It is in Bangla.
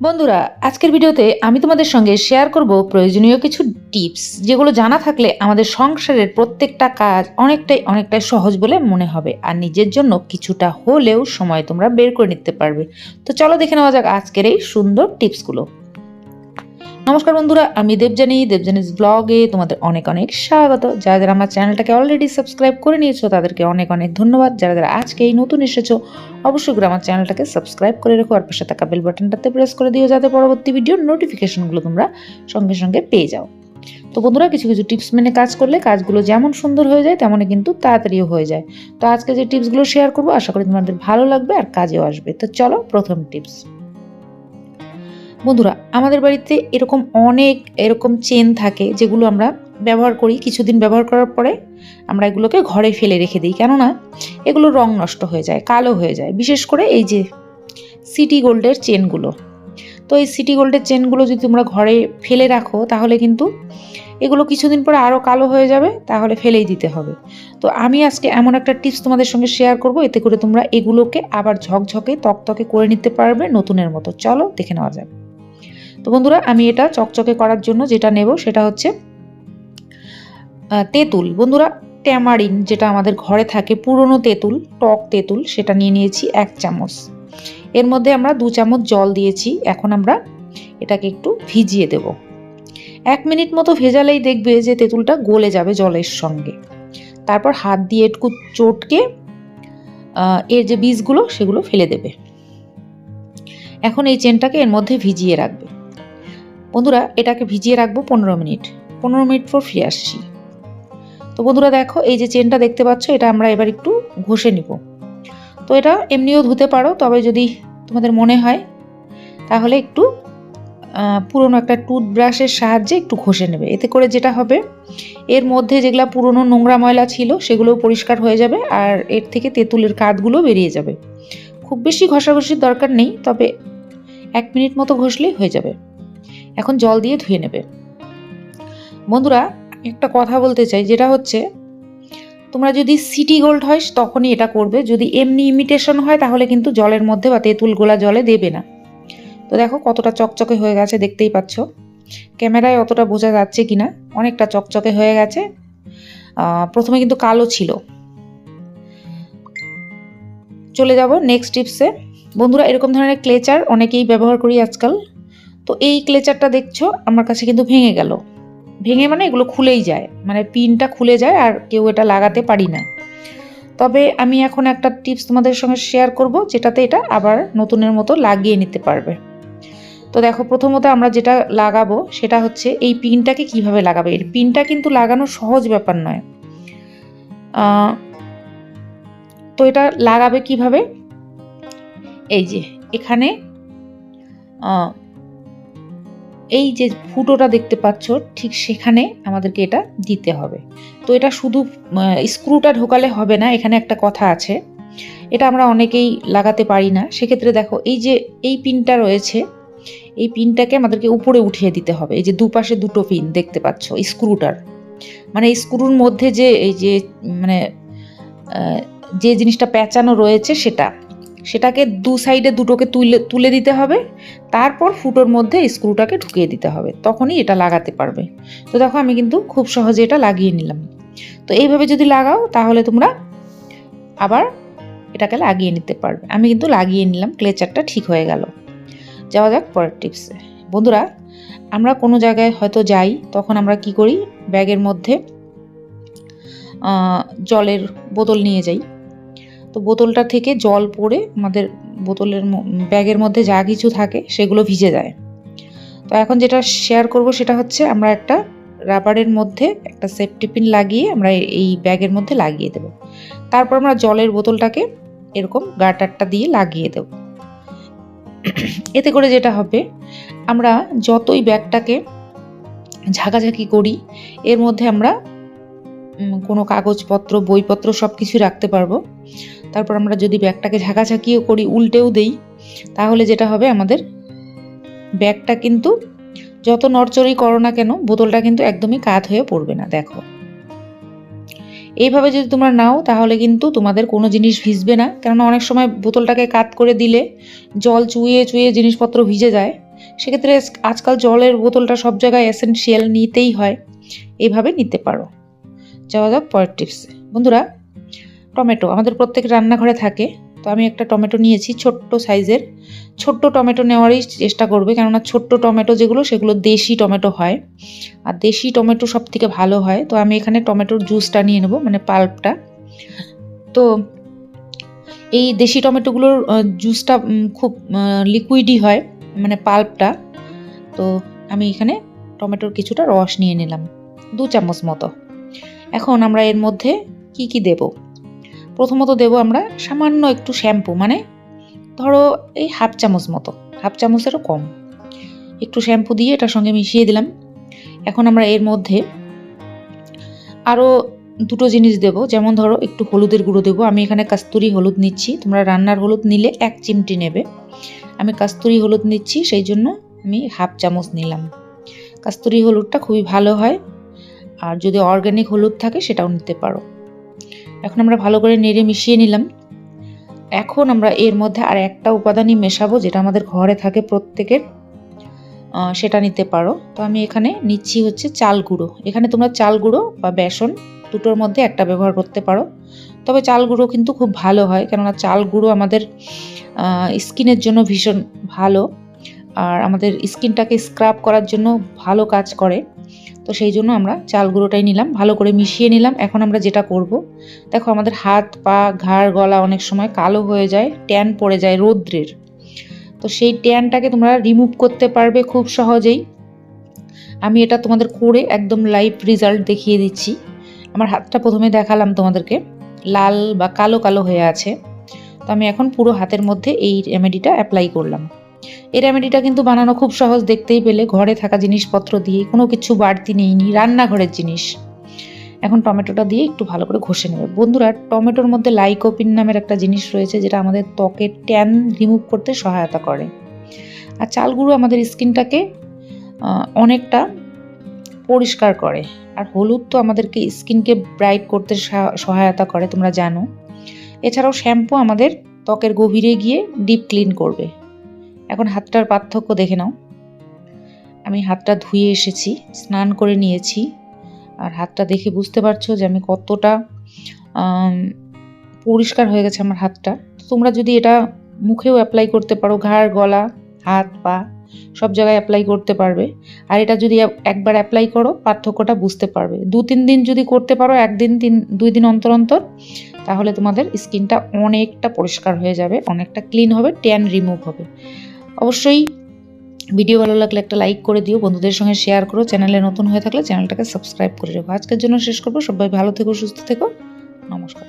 বন্ধুরা, আজকের ভিডিওতে আমি তোমাদের সঙ্গে শেয়ার করব প্রয়োজনীয় কিছু টিপস যেগুলো জানা থাকলে আমাদের সংসারের প্রত্যেকটা কাজ অনেকটাই অনেকটাই সহজ বলে মনে হবে। আর নিজের জন্য কিছুটা হলেও সময় তোমরা বের করে নিতে পারবে। তো চলো দেখে নেওয়া যাক আজকের এই সুন্দর টিপসগুলো নমস্কার বন্ধুরা, আমি দেবজানি দেবজানিস ব্লগে তোমাদের অনেক অনেক স্বাগত। যারা যারা আমার চ্যানেলটাকে অলরেডি সাবস্ক্রাইব করে নিয়েছো, তাদেরকে অনেক অনেক ধন্যবাদ। যারা যারা আজকে এই নতুন এসেছ, অবশ্যই করে আমার চ্যানেলটাকে সাবস্ক্রাইব করে রেখো, আর পাশে থাকা বেল বাটনটাতে প্রেস করে দিও, যাতে পরবর্তী ভিডিওর নোটিফিকেশনগুলো তোমরা সঙ্গে সঙ্গে পেয়ে যাও। তো বন্ধুরা, কিছু কিছু টিপস মেনে কাজ করলে কাজগুলো যেমন সুন্দর হয়ে যায়, তেমনই কিন্তু তাড়াতাড়িও হয়ে যায়। তো আজকে যে টিপসগুলো শেয়ার করব, আশা করি তোমাদের ভালো লাগবে আর কাজেও আসবে। তো চলো প্রথম টিপস বন্ধুরা, আমাদের বাড়িতে এরকম অনেক এরকম চেন থাকে যেগুলো আমরা ব্যবহার করি। কিছুদিন ব্যবহার করার পরে আমরা এগুলোকে ঘরে ফেলে রেখে দিই। কেননা এগুলো রং নষ্ট হয়ে যায়, কালো হয়ে যায়। বিশেষ করে এই যে সিটি গোল্ডের চেনগুলো তো এই সিটি গোল্ডের চেনগুলো যদি তোমরা ঘরে ফেলে রাখো, তাহলে কিন্তু এগুলো কিছুদিন পরে আরও কালো হয়ে যাবে, তাহলে ফেলেই দিতে হবে। তো আমি আজকে এমন একটা টিপস তোমাদের সঙ্গে শেয়ার করব, এতে করে তোমরা এগুলোকে আবার ঝকঝকে তকতকে করে নিতে পারবে নতুনের মতো। চলো, দেখে নেওয়া যাক। তো বন্ধুরা, আমি এটা চকচকে করার জন্য যেটা নেব সেটা হচ্ছে তেঁতুল। বন্ধুরা, ট্যামারিন যেটা আমাদের ঘরে থাকে, পুরনো তেঁতুল, টক তেঁতুল, সেটা নিয়ে নিয়েছি এক চামচ। এর মধ্যে আমরা দু চামচ জল দিয়েছি, এখন আমরা এটাকে একটু ভিজিয়ে দেব। এক মিনিট মতো ভেজালেই দেখবে যে তেঁতুলটা গলে যাবে জলের সঙ্গে। তারপর হাত দিয়ে একটু চটকে এর যে বীজগুলো, সেগুলো ফেলে দেবে। এখন এই চেনটাকে এর মধ্যে ভিজিয়ে রাখবে। বন্ধুরা, এটাকে ভিজিয়ে রাখব পনেরো মিনিট। পনেরো মিনিট পর ফিরে আসছি। তো বন্ধুরা, দেখো, এই যে চেনটা দেখতে পাচ্ছ, এটা আমরা এবার একটু ঘষে নিব। তো এটা এমনিও ধুতে পারো, তবে যদি তোমাদের মনে হয়, তাহলে একটু পুরনো একটা টুথব্রাশের সাহায্যে একটু ঘষে নেবে। এতে করে যেটা হবে, এর মধ্যে যেগুলো পুরনো নোংরা ময়লা ছিল, সেগুলোও পরিষ্কার হয়ে যাবে, আর এর থেকে তেঁতুলের কাঠগুলো বেরিয়ে যাবে। খুব বেশি ঘষাঘষির দরকার নেই, তবে এক মিনিট মতো ঘষলেই হয়ে যাবে। এখন জল দিয়ে ধুয়ে নেবে। বন্ধুরা, একটা কথা বলতে চাই, যেটা হচ্ছে, তোমরা যদি সিটি গোল্ড হয়, তখনই এটা করবে। যদি এমনি ইমিটেশন হয়, তাহলে কিন্তু জলের মধ্যে বা তেঁতুল গোলা জলে দেবে না। তো দেখো, কতটা চকচকে হয়ে গেছে, দেখতেই পাচ্ছ। ক্যামেরায় অতটা বোঝা যাচ্ছে কিনা, অনেকটা চকচকে হয়ে গেছে। প্রথমে কিন্তু কালো ছিল। চলে যাব নেক্সট টিপসে বন্ধুরা, এরকম ধরনের ক্লেচার অনেকেই ব্যবহার করি আজকাল। তো এই ক্লেচারটা দেখছ, আমার কাছে কিন্তু ভেঙে গেল। ভেঙে মানে এগুলো খুলেই যায় মানে পিনটা খুলে যায় আর কেউ এটা লাগাতে পারি না। তবে আমি এখন একটা টিপস তোমাদের সঙ্গে শেয়ার করব, যেটাতে এটা আবার নতুনের মতো লাগিয়ে নিতে পারবে। তো দেখো, প্রথমত আমরা যেটা লাগাবো, সেটা হচ্ছে এই পিনটাকে কীভাবে লাগাবে? এর পিনটা কিন্তু লাগানো সহজ ব্যাপার নয়। তো এটা লাগাবে কীভাবে? এই যে, এখানে এই যে ফুটোটা দেখতে পাচ্ছ, ঠিক সেখানে আমাদেরকে এটা দিতে হবে। তো এটা শুধু স্ক্রুটা ঢোকালে হবে না, এখানে একটা কথা আছে। এটা আমরা অনেকেই লাগাতে পারি না। সেক্ষেত্রে দেখো, এই যে, এই পিনটা রয়েছে, এই পিনটাকে আমাদেরকে উপরে উঠিয়ে দিতে হবে। এই যে দুপাশে দুটো পিন দেখতে পাচ্ছ স্ক্রুটার মানে স্ক্রুর মধ্যে যে, এই যে মানে যে জিনিসটা পেঁচানো রয়েছে সেটা। সেটাকে দু সাইডে দুটোকে তুলে তুলে দিতে হবে। তারপর ফুটোর মধ্যে স্ক্রুটাকে ঢুকিয়ে দিতে হবে। তখনই এটা লাগাতে পারবে। তো দেখো আমি কিন্তু খুব সহজে এটা লাগিয়ে নিলাম। তো এইভাবে যদি লাগাও, তাহলে তোমরা আবার এটাকে লাগিয়ে নিতে পারবে। আমি কিন্তু লাগিয়ে নিলাম ক্লেচারটা ঠিক হয়ে গেল। যাওয়া যাক পরের টিপসে বন্ধুরা, আমরা কোনো জায়গায় হয়তো যাই, তখন আমরা কি করি? ব্যাগের মধ্যে জলের বোতল নিয়ে যাই। তো বোতলটা থেকে জল পড়ে আমাদের বোতলের ব্যাগের মধ্যে যা কিছু থাকে সেগুলো ভিজে যায়। তো এখন যেটা শেয়ার করব সেটা হচ্ছে আমরা একটা রাবারের মধ্যে একটা সেফটি পিন লাগিয়ে আমরা এই ব্যাগের মধ্যে লাগিয়ে দেব। তারপর আমরা জলের বোতলটাকে এরকম গাটারটা দিয়ে লাগিয়ে দেব। এতে করে যেটা হবে, আমরা যতই ব্যাগটাকে ঝাঁকাঝাঁকি করি, এর মধ্যে আমরা কোনো কাগজপত্র, বইপত্র সব কিছু রাখতে পারব। তারপর আমরা যদি ব্যাগটাকে ঝাঁকাঝাঁকিও করি, উল্টেও দেই, তাহলে যেটা হবে আমাদের, ব্যাগটা কিন্তু যত নড়চড়ই করো না কেন, বোতলটা কিন্তু একদমই কাত হয়ে পড়বে না, দেখো। এইভাবে যদি তোমরা নাও, তাহলে কিন্তু তোমাদের কোনো জিনিস ভিজবে না, কেননা অনেক সময় বোতলটাকে কাত করে দিলে জল চুইয়ে চুইয়ে জিনিসপত্র ভিজে যায়। সেক্ষেত্রে আজকাল জলের বোতলটা সব জায়গায় এসেনশিয়াল নিতেই হয়। এইভাবে নিতে পারো। যাওয়া যাক পরের টিপসে বন্ধুরা টমেটো, আমাদের প্রত্যেক রান্নাঘরে থাকে। তো আমি একটা টমেটো নিয়েছি ছোট্ট সাইজের। ছোট্ট টমেটো নেওয়ারই চেষ্টা করবে, কেননা ছোট্ট টমেটো যেগুলো, সেগুলো দেশি টমেটো হয়। আর দেশি টমেটো সব থেকে ভালো হয়। তো আমি এখানে টমেটোর জুসটা নিয়ে নেব মানে পাল্পটা। তো এই দেশি টমেটোগুলোর জুসটা খুব লিকুইডই হয় মানে পাল্পটা। তো আমি এখানে টমেটোর কিছুটা রস নিয়ে নিলাম, দু চামচ মতো। এখন আমরা এর মধ্যে কি কি দেব? প্রথমত দেব আমরা সামান্য একটু শ্যাম্পু মানে ধরো এই হাফ চামচ মতো, হাফ চামচেরও কম। একটু শ্যাম্পু দিয়ে এটার সঙ্গে মিশিয়ে দিলাম। এখন আমরা এর মধ্যে আরও দুটো জিনিস দেবো, যেমন ধরো একটু হলুদের গুঁড়ো দেবো। আমি এখানে কাস্তুরি হলুদ নিচ্ছি, তোমরা রান্নার হলুদ নিলে এক চিমটি নেবে। আমি কাস্তুরি হলুদ নিচ্ছি, সেই জন্য আমি হাফ চামচ নিলাম। কাস্তুরি হলুদটা খুবই ভালো হয়, আর যদি অর্গ্যানিক হলুদ থাকে সেটাও নিতে পারো। এখন আমরা ভালো করে নেড়ে মিশিয়ে নিলাম। এখন আমরা এর মধ্যে আর একটা উপাদানই মেশাবো, যেটা আমাদের ঘরে থাকে প্রত্যেকের। সেটা নিতে পারো। তো আমি এখানে নিচ্ছি হচ্ছে চাল গুঁড়ো। এখানে তোমরা চাল গুঁড়ো বা বেসন দুটোর মধ্যে একটা ব্যবহার করতে পারো। তবে চাল গুঁড়ো কিন্তু খুব ভালো হয়, কেননা চাল গুঁড়ো আমাদের স্কিনের জন্য ভীষণ ভালো। আর আমাদের স্কিনটাকে স্ক্রাব করার জন্য ভালো কাজ করে। তো সেই জন্য আমরা চাল গুঁড়োটাই নিলাম, ভালো করে মিশিয়ে নিলাম। এখন আমরা যেটা করব, দেখো আমাদের হাত, পা, ঘাড়, গলা অনেক সময় কালো হয়ে যায়, ট্যান পড়ে যায় রৌদ্রের। তো সেই ট্যানটাকে তোমরা রিমুভ করতে পারবে খুব সহজেই। আমি এটা তোমাদের করে একদম লাইভ রেজাল্ট দেখিয়ে দিচ্ছি। আমার হাতটা প্রথমে দেখালাম তোমাদেরকে, লাল বা কালো কালো হয়ে আছে। তো আমি এখন পুরো হাতের মধ্যে এই রেমেডিটা অ্যাপ্লাই করলাম। এই রেমেডিটা কিন্তু বানানো খুব সহজ, দেখতেই পেলে। ঘরে থাকা জিনিসপত্র দিয়ে কোনো কিছু বাড়তি নেইনি, রান্নাঘরের জিনিস। এখন টমেটোটা দিয়ে একটু ভালো করে ঘষে নেবে। বন্ধুরা, টমেটোর মধ্যে লাইকোপিন নামের একটা জিনিস রয়েছে, যেটা আমাদের ত্বকের ট্যান রিমুভ করতে সহায়তা করে। আর চাল গুঁড়ো আমাদের স্কিনটাকে অনেকটা পরিষ্কার করে। আর হলুদ তো আমাদেরকে স্কিনকে ব্রাইট করতে সহায়তা করে, তোমরা জানো। এছাড়াও শ্যাম্পু আমাদের ত্বকের গভীরে গিয়ে ডিপ ক্লিন করবে। এখন হাতটার পার্থক্য দেখে নাও। আমি হাতটা ধুয়ে এসেছি, স্নান করে নিয়েছি, আর হাতটা দেখে বুঝতে পারছ যে আমি কতটা পরিষ্কার হয়ে গেছে আমার হাতটা। তোমরা যদি এটা মুখেও অ্যাপ্লাই করতে পারো, ঘাড়, গলা, হাত, পা, সব জায়গায় অ্যাপ্লাই করতে পারবে। আর এটা যদি একবার অ্যাপ্লাই করো, পার্থক্যটা বুঝতে পারবে। দু, তিন দিন যদি করতে পারো, একদিন, তিন, দুই দিন অন্তর অন্তর, তাহলে তোমাদের স্কিনটা অনেকটা পরিষ্কার হয়ে যাবে, অনেকটা ক্লিন হবে ট্যান রিমুভ হবে। অবশ্যই ভিডিও ভালো লাগলে একটা লাইক করে দিও, বন্ধুদের সঙ্গে শেয়ার করো চ্যানেলে নতুন হয়ে থাকলে চ্যানেলটাকে সাবস্ক্রাইব করে রেখো। আজকের জন্য শেষ করব, সবাই ভালো থেকো, সুস্থ থেকো, নমস্কার।